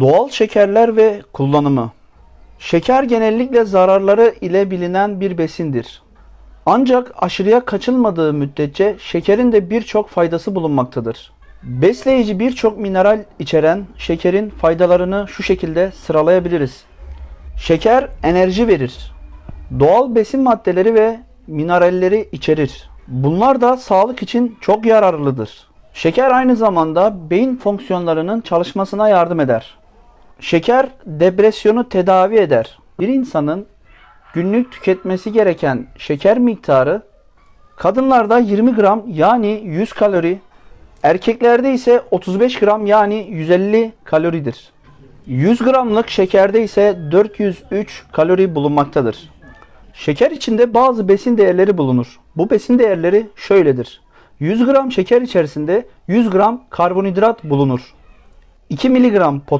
Doğal şekerler ve kullanımı. Şeker genellikle zararları ile bilinen bir besindir. Ancak aşırıya kaçılmadığı müddetçe şekerin de birçok faydası bulunmaktadır. Besleyici birçok mineral içeren şekerin faydalarını şu şekilde sıralayabiliriz. Şeker enerji verir. Doğal besin maddeleri ve mineralleri içerir. Bunlar da sağlık için çok yararlıdır. Şeker aynı zamanda beyin fonksiyonlarının çalışmasına yardım eder. Şeker depresyonu tedavi eder. Bir insanın günlük tüketmesi gereken şeker miktarı kadınlarda 20 gram yani 100 kalori, erkeklerde ise 35 gram yani 150 kaloridir. 100 gramlık şekerde ise 403 kalori bulunmaktadır. Şeker içinde bazı besin değerleri bulunur. Bu besin değerleri şöyledir. 100 gram şeker içerisinde 100 gram karbonhidrat bulunur. 2 miligram potasyum